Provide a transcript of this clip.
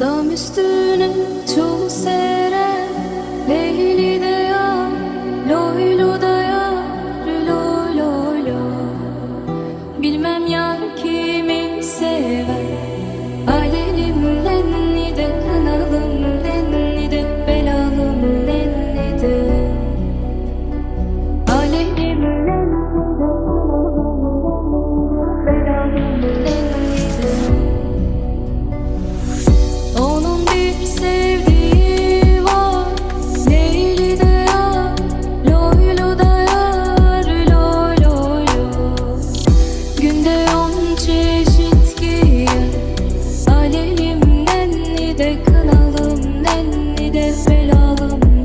Dam üstüne çeşit Alelim nenni de kınalım nenni de belalım.